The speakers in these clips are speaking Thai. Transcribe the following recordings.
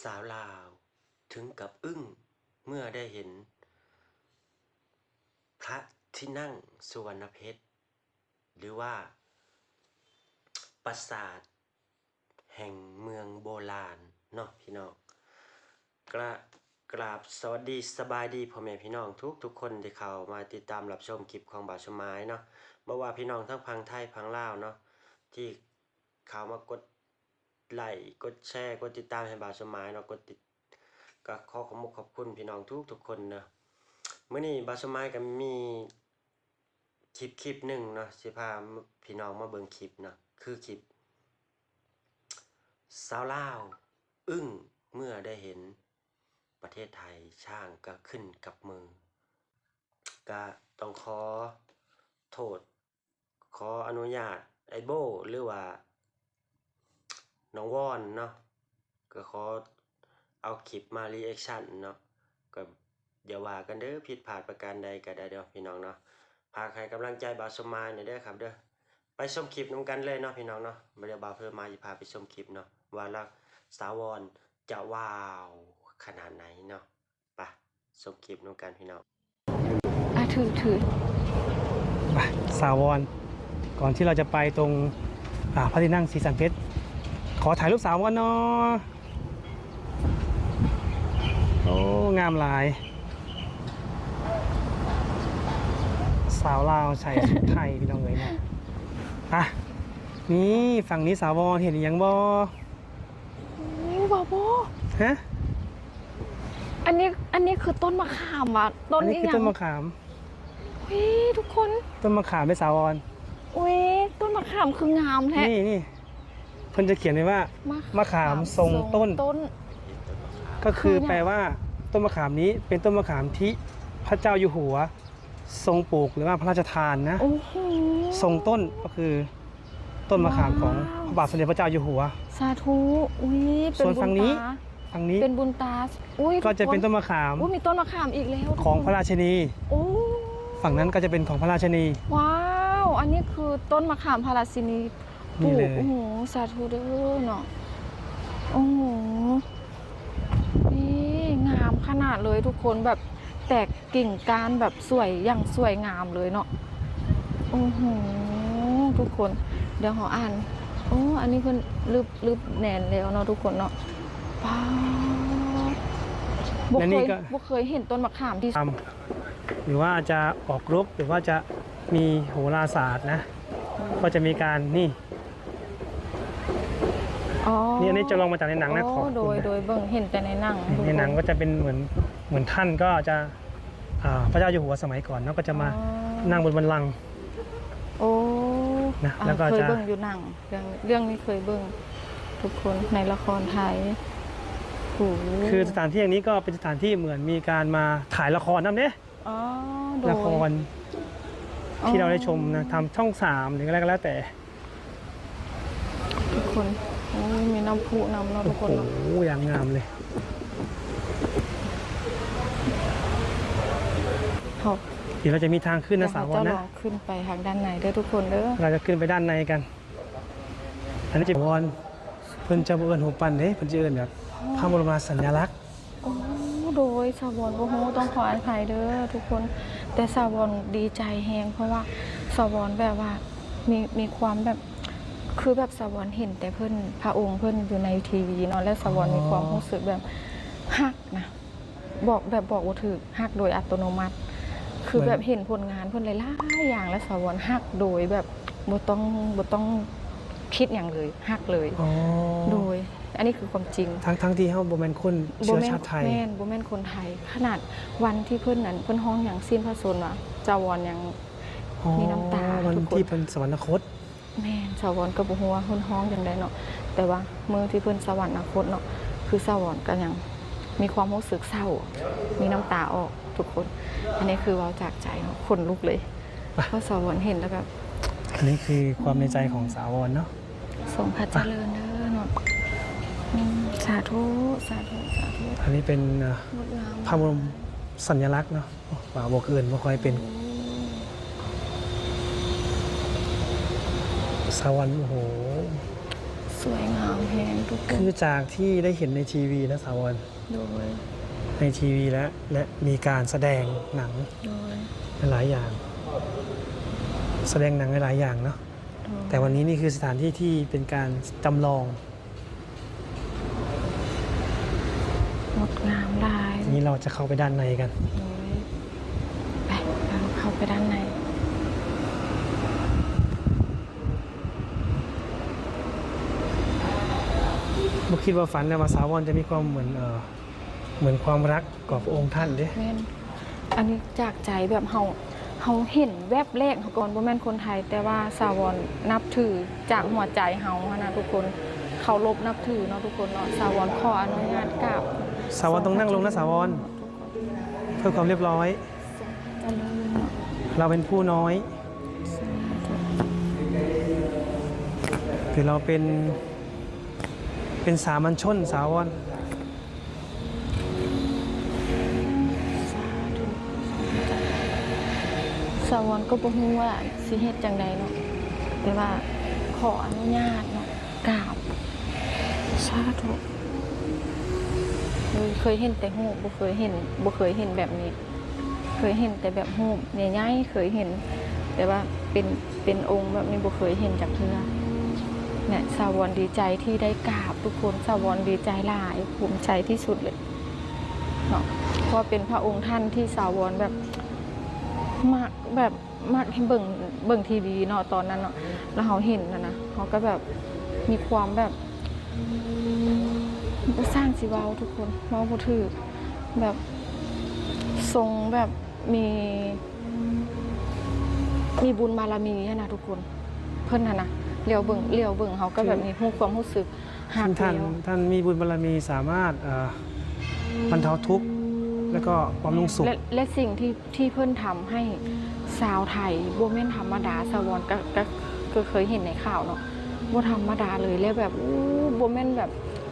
สาวลาว ถึงกับอึ้งเมื่อได้เห็น พระที่นั่งสุวรรณเพชร หรือว่า ปราสาท แห่งเมืองโบราณเนาะพี่น้องกระกราบสวัสดีสบายดีพ่อแม่พี่น้องทุกทุกคนที่เข้ามาติดตามรับชมคลิปของบ่าวชมไม้เนาะบ่ว่าพี่น้องทั้งพังไทยพังลาวเนาะที่เข้ามากด ไลค์กดแชร์กดติดตามให้บาวชมไม้เนาะกดติดก็ขอขอบคุณขอบคุณพี่น้องทุกทุกคนเนาะมื้อนี้บาวชมไม้ก็มีคลิปคลิปหนึ่งเนาะสิพาพี่น้องมาเบิ่งคลิปเนาะคือคลิปสาวลาวอึ้งเมื่อได้เห็นประเทศไทยช่างก็ขึ้นกับมือ ก็ต้องขอโทษ ขออนุญาตไอโบหรือว่า น้องวอนเนาะก็ขอเอาคลิปมารีแอคชั่นเนาะก็อย่าว่ากันเด้อผิดพลาดประการใดก็ได้เด้อพี่น้องเนาะพากให้กำลังใจบาวสมายหน่อยเด้อครับเด้อไปชมคลิปน้ำกันเลยเนาะพี่น้องเนาะบริบาเพิ่มมาจะพาไปชมคลิปเนาะว่าละสาวรจะว้าวขนาดไหนเนาะไปชมคลิปน้ำกันพี่น้องอะถือถือไปสาวรก่อนที่เราจะไปตรงอ่าพระที่นั่งสีสันเพชรข อถ่ายรูปสาวรเนาะโอ้ งามหลาย สาวลาวใส่ชุดไทย พี่น้องเลยนะอะนี่ฝั่งนี้สาวรเห็นอีหยังบ่โอ้บาโบฮะ อันนี้อันนี้คือต้นมะขามอะต้อันนนี้นี้คือยัต้นงมะขามอุ้ยทุกคน ต้นมะขามเป็นสาวรอุ้ยต้นมะขามคืองามแท้นี่นี่เพิ่นจะเขียนไว้ว่ามะขามทรงต้นต้นก็คือคือเนี่ยแปลว่า ต้นมะขามนี้เป็นต้นมะขามที่พระเจ้าอยู่หัว ทรงปลูกหรือว่าพระราชทานนะโอ้โหทรงต้นก็คือ ต้นมะขามของว้าวพระบาทสมเด็จพระเจ้าอยู่หัว สาธุอุ้ยเป็นส่วนบุฝั่ญงนี้ตาทางนี้เป็นบุญตาอุ้ยก็จะเป็นต้นทุมะขามอุ้ยมีต้นมะขามอีกแล้วทุกของคนพระราชินีโอ้ฝั่งนั้นก็จะเป็นของพระราชินี ว้าว อันนี้คือต้นมะขามพาราซินีป นี่ลูเลกยโอ้โห สาธุเด้อเนาะ โอ้โห นี่งามขนาดเลยทุกคนแบบแตกกิ่งการแบบสวยอย่างสวยงามเลยเนาะ โอ้โห ทุกคน เดี๋ยวขออ่าน โอ้ อันนี้เพิ่นลึบลึบแนนแล้วเนาะทุกคนเนาะป้าบบ่และเคนี่ยก็บ่เคยเห็นต้นมะขามที่ทำหรือว่าจะออกรบหรือว่าจะมีโหราศาสตร์นะ ก็จะมีการนี่ อ๋อนี่อันนี้จะลองมาจากในหนังนะขอบโดคุณยนะ โดยเบิ่งเห็นแต่ในหนังในหนังก็จะเป็นเหมือนเหมือนท่านก็จะอ่าพระเจ้าอยู่หัวสมัยก่อนเนาะก็จะมาอ๋อนั่งบนบัลลังก์ โอ้นะอ่าแล้วก็เคยจะ เบิ่งอยู่หนังเรื่องเรื่องนี้เคยเบิ่งทุกคนในละครไทยโอ้โหคือสถานที่อย่างนี้ก็เป็นสถานที่เหมือนมีการมาถ่ายละครนั่นเนี่ยอ๋อโดยละครที่เราได้ชมนะทำช่องสามหรืออะไรก็แล้วแต่ ทุกคนโอ้ยมีน้ำพุน้ำเนาะโอ้ทุกโหคนเนาะอย่างงามเลย เขาเดี๋ยวเราจะมีทางขึ้นนะสาวจะรลนะองขึ้นไปทางด้านในเด้อทุกคนเด้อเราจะขึ้นไปด้านในกัน อันนี้จะวอนเพิ่นจะบ่เอิญหูปันเด้เพิ่นจะเอิญแบบพระบรมสัญลักษณ์ โอ้โดยสาวรโอ้โหต้องขออภัยเด้อทุกคน แต่สาวรดีใจแฮงเพราะว่าสาวรแบบว่ามีมีความแบบ คือแบบสวรรค์เห็นแต่เพื่อนพระองค์เพื่อนอยู่ในทีวีเนาะและสวรรค์มีความรู้สึกแบบฮักนะบอกแบบบอกว่าถือฮักโดยอัตโนมัติ คือแบบเห็นผลงานเพื่อนหลายๆอย่างและสวรรค์ฮักโดยแบบบ่ต้องบ่ต้องคิดอย่างเลยฮักเลยอ๋อโดย อันนี้คือความจริง ทั้งทั้งที่เฮาบ่แม่นคนเชื้อชาติไทยแม่นบ่แม่นคนไทย ขนาดวันที่เพื่อนนั้นเพื่อนห้องอย่างสิ้นพระชนม์ว่ะจาวรยังอ๋อมีน้ำตาวันทุกคนที่เพิ่นสวรรคต แม่นสาวรก็บ่ฮู้ว่าเพิ่นฮ้องจังไดเนาะแต่ว่ามื้อที่เพิ่นสวรรคตเนาะคือสาวรก็ยังมีความรู้สึกเศร้า มีน้ำตาออกทุกคน อันนี้คือเว้าจากใจเนาะขนลุกเลยเพราะสาวรเห็นแล้วแบบอันนี้คือความในใจของสาวรเนาะทรงพระเจริญเด้อเนาะอืมสาธุสาธุสาธุอันนี้เป็นเอ่องดงาม พระบรมสัญลักษณ์เนาะว่าบอกเอื่นบ่ค่อยเป็น สวรรค์โอ้โหสสวยงามแฮงทุกคคืนอจากที่ได้เห็นในทีวีนะสาวรโดยในทีวีและและมีการแสดงหนังโดยหลายอย่าง แสดงหนังหลายอย่างเนาะโดยแต่วันนี้นี่คือสถานที่ที่เป็นการจำลอง งดงามหลายทีนี้เราจะเข้าไปด้านในกัน โดยไปเราเข้าไปด้านใน บ่คิดว่าฝันนะว่าสาวรจะมีความเหมือนเออเหมือนความรักกับพระองค์ท่านเด้แม่นอันนี้จากใจแบบเฮาเฮาเห็นแวบแรกเขาก่อนบ่แม่นคนไทย แต่ว่าสาวรนับถือจากหัวใจเฮาหั้นนะทุกคนเคารพนับถือเนาะทุกคนเนาะสาวรขออนุญาตกราบสาวรต้องนั่งลงนะสาวรเพื่อความเรียบร้อย เจริญเนาะเราเป็นผู้น้อยสาธุ คือเราเป็น เป็นสามัญชนสาวรสาวรก็บ่ฮู้ว่าสิเฮ็ดจังใดเนาะแต่ว่าขออนุญาตเนาะกราบสาธุเคยเคยเห็นแต่รูบ่เคยเห็นบ่เคยเห็นแบบนี้ เคยเห็นแต่แบบรูใหญ่ๆเคยเห็น แต่ว่าเป็นเป็นองค์แบบนี้บ่เคยเห็นจากเทื่อ สาวรดีใจที่ได้กราบทุกคนสาวรดีใจหลายภูมิใจที่สุดเลยเนาะเพราะเป็นพระองค์ท่านที่สาวรแบบมากแบบมากให้เบิ่งเบิ่งทีวีเนาะตอนนั้นเนาะแล้วเขาเห็นนะนะเขาก็แบบมีความแบบสร้างสิเว้าทุกคนเว้าบ่ถือแบบทรงแบบมี มีบุญบารมีนะทุกคน เพิ่นนะนะ เลี้ยวเบิ่งเลี้ยวเบิ่งเขาก็แบบมีฮู้ความรู้สึกหักท่านเดียวท่านมีบุญบารมีสามารถเอ่อบรรเทาทุกข์แล้วก็ความนุ่งสุขและและสิ่งที่ที่เพิ่นทำให้สาวไทยบ่แม่นธรรมดาสวรรค์ก็ก็ก็เคยเห็นในข่าวเนาะบ่ธรรมดาเลยแล้วแบบอู้บ่แม่นแบบ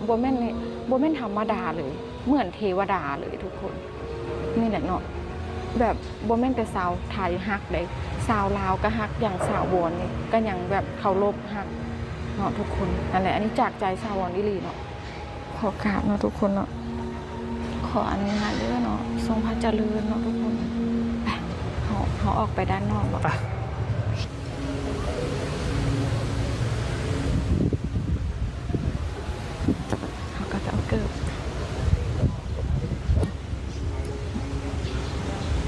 บ่แม่นนี่บ่แม่นธรรมดาเลย เหมือนเทวดาเลยทุกคนนี่แหละเนาะแบบบ่แม่นแต่สาวไทยฮักเลย สาวลาวก็ฮักอย่างสาววอนนี่ก็ยังแบบเคารพฮักเนาะทุกคนนั่นแหละอันนี้จากใจสาววอนอีหลีเนาะขอกราบเนาะทุกคนเนาะขออนุญาตเด้อเนาะทรงพระเจริญเนาะทุกคนไปเขาเขาออกไปด้านนอกบ่ไปเขาก็จะเอาเกิบ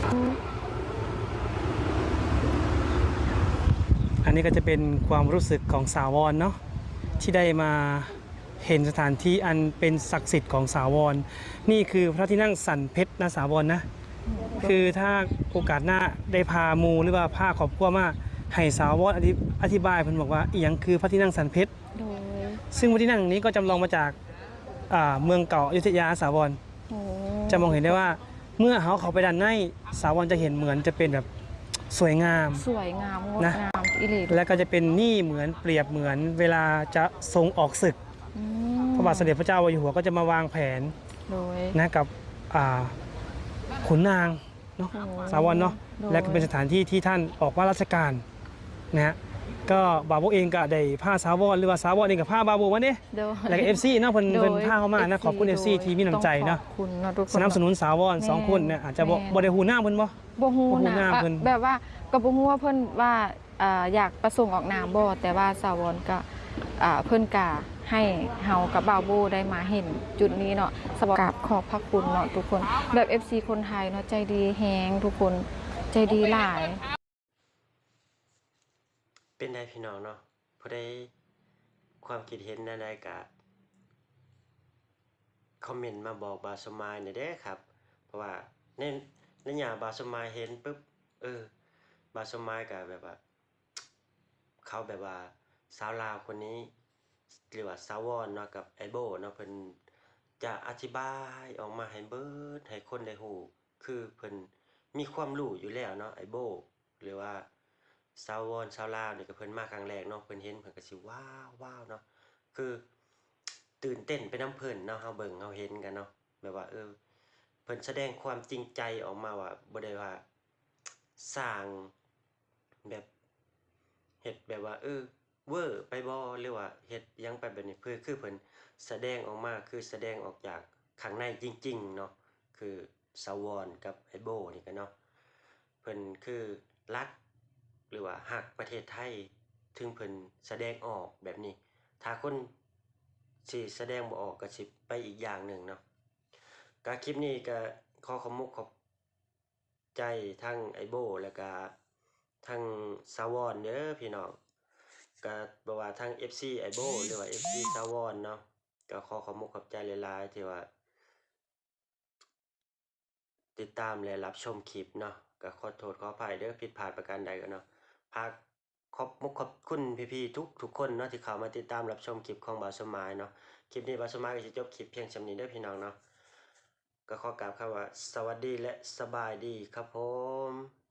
อั นนี้ก็จะเป็นความรู้สึกของสาวรเนาะที่ได้มาเห็นสถานที่อันเป็นศักดิ์สิทธิ์ของสาวร นี่คือพระที่นั่งสันเพชรนะสาวรนะคือถ้าโอกาสหน้าได้พาหมูหรือว่าพาครอบครัวมาให้สาวรอธิอธิบายเพิ่นบอกว่าอีหยังคือพระที่นั่งสันเพชรโดยซึ่งพระที่นั่งนี้ก็จำลองมาจากอ่าเมืองเก่าอยุธยาสาวรโอ้จะมองเห็นได้ว่าเมื่อเขาเข้าไปด้านในสาวรจะเห็นเหมือนจะเป็นแบบสวยงาม สวยงามงดนะงาม อีหลีและก็จะเป็นนี่เหมือนเปรียบเหมือนเวลาจะทรงออกศึกอืพระบาทสมเด็จพระเจ้าอยู่หัวก็จะมาวางแผนโดยนะกับอ่าขุนนางเนาะโอ้สาวรเนาะโดยและก็เป็นสถานที่ที่ท่านออกว่าราชการนะฮะก็บาโบเองก็ได้ผ้าสาวรหรือว่าสาวรเองกับผ้าบาโบวันนี้โดยแล้วก็เอฟซีเนาะเพิ่นโดยเพิ่นผ้าเข้ามานะขอบคุณโดเอยฟซีที่มีน้ำใจเนาะต้องขอบคุณเนาะทุกคนสนับสนุนสาวรสองคนเนี่ยอาจจะบ่บ่ได้หูหน้าเพิ่นบ่บ่ฮู้บ่ฮู้นะหน้าเพิ่นแบบว่าก็บ่ฮู้ว่าเพิ่นว่า อ่าอยากประสงค์ออกนามบ่แต่ว่าสาวรก็อ่าเพิ่นก็ให้เฮากับบ่าวโบได้มาเห็นจุดนี้เนาะสวรรค์กราบขอบพระคุณเนาะทุกคน แบบ FC คนไทยเนาะใจดีแฮงทุกคนใจดีหลาย เป็นได้พี่น้องเนาะผู้ใดความคิดเห็นใดๆก็คอมเมนต์มาบอกบาสมายหน่อยเด้อครับ เพราะว่าในในหยาบาสมายเห็นปุ๊บเออบาสมายก็แบบว่า เขาแบบว่าสาวลาวคนนี้หรือว่าสาววอนเนาะกับไอโบเนาะเพิ่นจะอธิบายออกมาให้เบิดให้คนได้ฮู้คือเพิ่นมีความรู้อยู่แล้วเนาะไอโบ หรือว่าชาววอนชาวลาวนี่ก็เพิ่นมาครั้งแรกเนาะเพิ่นเห็นเพิ่นก็สิว้าวว้าวเนาะคือตื่นเต้นไปน้ำเพิ่นเนาะเฮาเบิ่งเฮาเห็นกันเนาะแบบว่าเออเพิ่นแสดงความจริงใจออกมาว่าบ่ได้ว่าสร้าง เฮ็ดแบบว่าเออเวอร์ไปบ่หรือว่าเฮ็ดยังไปแบบนี้เพื่อคือเพิ่นแสดงออกมาคือแสดงออกจากข้างในจริงๆเนาะคือสาวรกับไอโบนี่ก็เนาะเพิ่นคือรักหรือว่าฮักประเทศไทยถึงเพิ่นแสดงออกแบบนี้ ถ้าคนสิแสดงบ่ออกก็สิไปอีกอย่างหนึ่งเนาะก็คลิปนี้ก็ขอขอมุกขอบใจทั้งไอโบแล้วก็ ทั้งสาวรเด้อพี่น้องก็บ่ว่าทั้ง FC ไอโบหรือว่า FC สาวรเนาะก็ขอขอบมุกขอบใจหลายๆที่ว่า ติดตามและรับชมคลิปเนาะก็ขอโทษขออภัยเด้อผิดพลาดประการใดก็เนาะพากขอบมุกขอบคุณพี่ๆทุกทุกคนเนาะที่เข้ามาติดตามรับชมคลิปของบ่าวสมายเนาะคลิปนี้บ่าวสมายก็สิจบคลิปเพียงส่ำนี้เด้อพี่น้องเนาะก็ขอกล่าวคำว่าสวัสดีและสบายดีครับผม